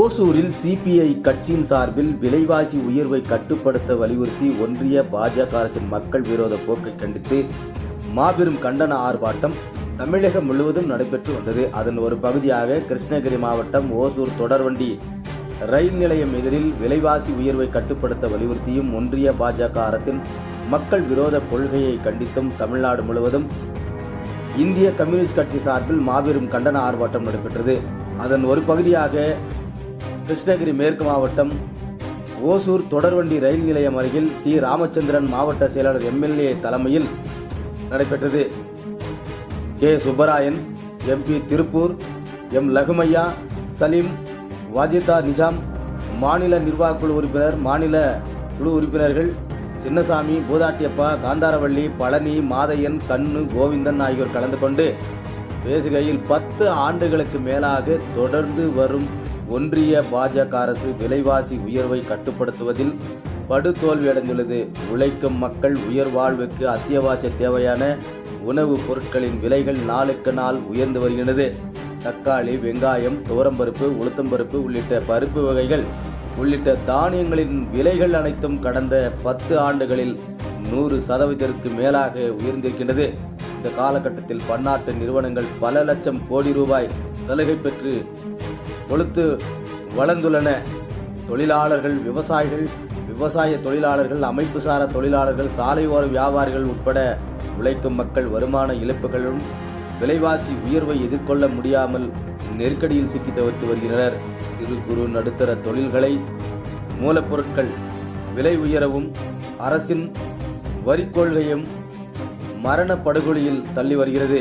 ஓசூரில் சிபிஐ கட்சியின் சார்பில் விலைவாசி உயர்வை கட்டுப்படுத்த வலியுறுத்தி ஒன்றிய பாஜக அரசின் மக்கள் விரோத போக்கை கண்டித்து மாபெரும் கண்டன ஆர்ப்பாட்டம் தமிழகம் முழுவதும் நடைபெற்று வந்தது. அதன் ஒரு பகுதியாக கிருஷ்ணகிரி மாவட்டம் ஓசூர் தொடர்வண்டி ரயில் நிலையம் எதிரில் விலைவாசி உயர்வை கட்டுப்படுத்த வலியுறுத்தியும் ஒன்றிய பாஜக அரசின் மக்கள் விரோத கொள்கையை கண்டித்தும் தமிழ்நாடு முழுவதும் இந்திய கம்யூனிஸ்ட் கட்சி சார்பில் மாபெரும் கண்டன ஆர்ப்பாட்டம் நடைபெற்றது. அதன் ஒரு பகுதியாக கிருஷ்ணகிரி மேற்கு மாவட்டம் ஓசூர் தொடர்வண்டி ரயில் நிலையம் அருகில் டி. ராமச்சந்திரன் மாவட்ட செயலாளர் எம்எல்ஏ தலைமையில் நடைபெற்றது. K. Subbarayan MP Tiruppur M. Lakumaiah Salim Wajida Nizam மாநில நிர்வாகக்குழு உறுப்பினர் மாநில குழு உறுப்பினர்கள் சின்னசாமி பூதாட்டியப்பா காந்தாரவள்ளி பழனி மாதையன் கண்ணு கோவிந்தன் ஆகியோர் கலந்து கொண்டு பேசுகையில் பத்து ஆண்டுகளுக்கு மேலாக தொடர்ந்து வரும் ஒன்றிய பாஜக அரசு விலைவாசி உயர்வை கட்டுப்படுத்துவதில் படுதோல்வியடைந்துள்ளது உழைக்கும் மக்கள் உயர் வாழ்வுக்கு அத்தியாவசிய தேவையான உணவுப் பொருட்களின் விலைகள் நாளுக்கு நாள் உயர்ந்து வருகிறது. தக்காளி வெங்காயம் துவரம்பருப்பு உளுத்தம்பருப்பு உள்ளிட்ட பருப்பு வகைகள் உள்ளிட்ட தானியங்களின் விலைகள் அனைத்தும் கடந்த பத்து ஆண்டுகளில் நூறு சதவீதத்திற்கு மேலாக உயர்ந்திருக்கின்றது. இந்த காலகட்டத்தில் பன்னாட்டு நிறுவனங்கள் பல லட்சம் கோடி ரூபாய் சலுகை பெற்று கொளுத்து வளர்ந்துள்ளன. தொழிலாளர்கள் விவசாயிகள் விவசாய தொழிலாளர்கள் அமைப்புசாரா தொழிலாளர்கள் சாலையோர வியாபாரிகள் உட்பட உழைக்கும் மக்கள் வருமான இழப்புகளும் விலைவாசி உயர்வை எதிர்கொள்ள முடியாமல் நெருக்கடியில் சிக்கி தவிர்த்து வருகின்றனர். சிறு குறு நடுத்தர தொழில்களை மூலப்பொருட்கள் விலை உயரவும் அரசின் வரி கொள்கையும் மரண படுகொலியில் தள்ளி வருகிறது.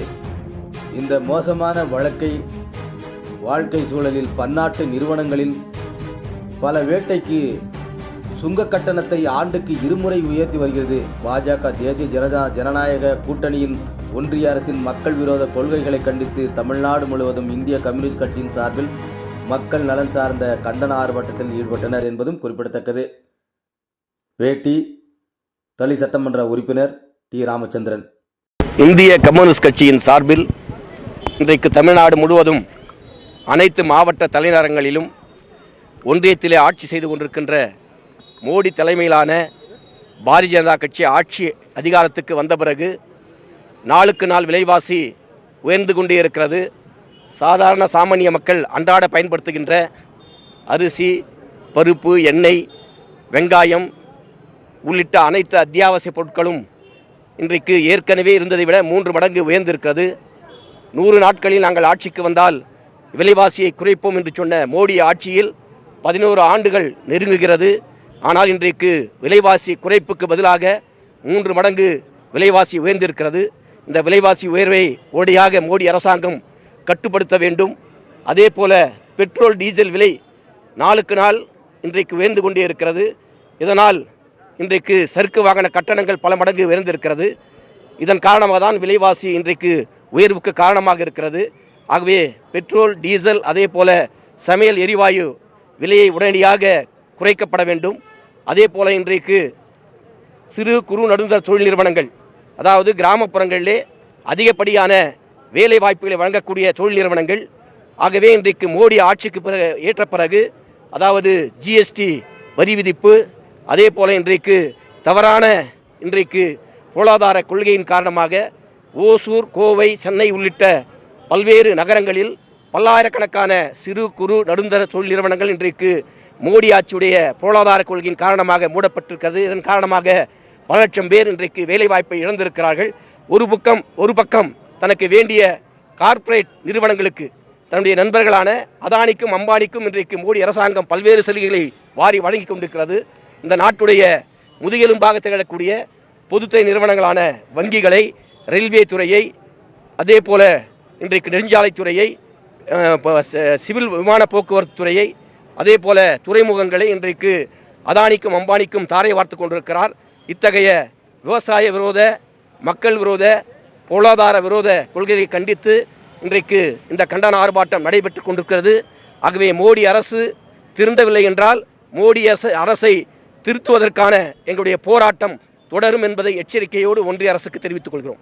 இந்த மோசமான வழக்கை வாழ்க்கை சூழலில் பன்னாட்டு நிறுவனங்களில் பல வேட்டைக்கு சுங்க கட்டணத்தை ஆண்டுக்கு இருமுறை உயர்த்தி வருகிறது. பாஜக தேசிய ஜனதா ஜனநாயக கூட்டணியின் ஒன்றிய அரசின் மக்கள் விரோத கொள்கைகளை கண்டித்து தமிழ்நாடு முழுவதும் இந்திய கம்யூனிஸ்ட் கட்சியின் சார்பில் மக்கள் நலன் சார்ந்த கண்டன ஆர்ப்பாட்டத்தில் ஈடுபட்டனர் என்பதும் குறிப்பிடத்தக்கது. வேட்டி தளி சட்டமன்ற உறுப்பினர் டி. ராமச்சந்திரன். இந்திய கம்யூனிஸ்ட் கட்சியின் சார்பில் இன்றைக்கு தமிழ்நாடு முழுவதும் அனைத்து மாவட்ட தலைநகரங்களிலும் ஒன்றியத்திலே ஆட்சி செய்து கொண்டிருக்கின்ற மோடி தலைமையிலான பாரதிய ஜனதா கட்சி ஆட்சி அதிகாரத்துக்கு வந்த பிறகு நாளுக்கு நாள் விலைவாசி உயர்ந்து கொண்டே இருக்கிறது. சாதாரண சாமானிய மக்கள் அன்றாட பயன்படுத்துகின்ற அரிசி பருப்பு எண்ணெய் வெங்காயம் உள்ளிட்ட அனைத்து அத்தியாவசிய பொருட்களும் இன்றைக்கு ஏற்கனவே இருந்ததை விட மூன்று மடங்கு உயர்ந்திருக்கிறது. நூறு நாட்களில் நாங்கள் ஆட்சிக்கு வந்தால் விலைவாசியை குறைப்போம் என்று சொன்ன மோடி ஆட்சியில் பதினோரு ஆண்டுகள் நெருங்குகிறது. ஆனால் இன்றைக்கு விலைவாசி குறைப்புக்கு பதிலாக மூன்று மடங்கு விலைவாசி உயர்ந்திருக்கிறது. இந்த விலைவாசி உயர்வை ஓடியாக மோடி அரசாங்கம் கட்டுப்படுத்த வேண்டும். அதே போல பெட்ரோல் டீசல் விலை நாளுக்கு நாள் இன்றைக்கு உயர்ந்து கொண்டே இருக்கிறது. இதனால் இன்றைக்கு சருக்கு வாகன கட்டணங்கள் பல மடங்கு உயர்ந்திருக்கிறது. இதன் காரணமாக தான் விலைவாசி இன்றைக்கு உயர்வுக்கு காரணமாக இருக்கிறது. ஆகவே பெட்ரோல் டீசல் அதே போல சமையல் எரிவாயு விலையை உடனடியாக குறைக்கப்பட வேண்டும். அதே போல இன்றைக்கு சிறு குறு நடுந்தர தொழில் நிறுவனங்கள் அதாவது கிராமப்புறங்களிலே அதிகப்படியான வேலை வாய்ப்புகளை வழங்கக்கூடிய தொழில் நிறுவனங்கள். ஆகவே இன்றைக்கு மோடி ஆட்சிக்கு பிறகு ஏற்ற பிறகு அதாவது ஜிஎஸ்டி வரி விதிப்பு அதே போல இன்றைக்கு தவறான இன்றைக்கு பொருளாதார கொள்கையின் காரணமாக ஓசூர் கோவை சென்னை உள்ளிட்ட பல்வேறு நகரங்களில் பல்லாயிரக்கணக்கான சிறு குறு நடுந்தர தொழில் நிறுவனங்கள் இன்றைக்கு மோடி ஆட்சியுடைய பொருளாதார கொள்கையின் காரணமாக மூடப்பட்டிருக்கிறது. இதன் காரணமாக பல லட்சம் பேர் இன்றைக்கு வேலைவாய்ப்பை இழந்திருக்கிறார்கள். ஒரு பக்கம் ஒரு பக்கம் தனக்கு வேண்டிய கார்ப்பரேட் நிறுவனங்களுக்கு தன்னுடைய நண்பர்களான அதானிக்கும் அம்பானிக்கும் இன்றைக்கு மோடி அரசாங்கம் பல்வேறு சலுகைகளை வாரி வழங்கி கொண்டிருக்கிறது. இந்த நாட்டுடைய முதுகெலும்பாக திகழக்கூடிய பொதுத்துறை நிறுவனங்களான வங்கிகளை ரயில்வே துறையை அதே போல இன்றைக்கு நெடுஞ்சாலைத்துறையை சிவில் விமான போக்குவரத்து துறையை அதே போல துறைமுகங்களை இன்றைக்கு அதானிக்கும் அம்பானிக்கும் தாரை வார்த்து கொண்டிருக்கிறார். இத்தகைய விவசாய விரோத மக்கள் விரோத பொருளாதார விரோத கொள்கையை கண்டித்து இன்றைக்கு இந்த கண்டன ஆர்ப்பாட்டம் நடைபெற்று கொண்டிருக்கிறது. ஆகவே மோடி அரசு திருந்தவில்லை என்றால் மோடி அரசு அரசை திருத்துவதற்கான எங்களுடைய போராட்டம் தொடரும் என்பதை எச்சரிக்கையோடு ஒன்றிய அரசுக்கு தெரிவித்துக் கொள்கிறோம்.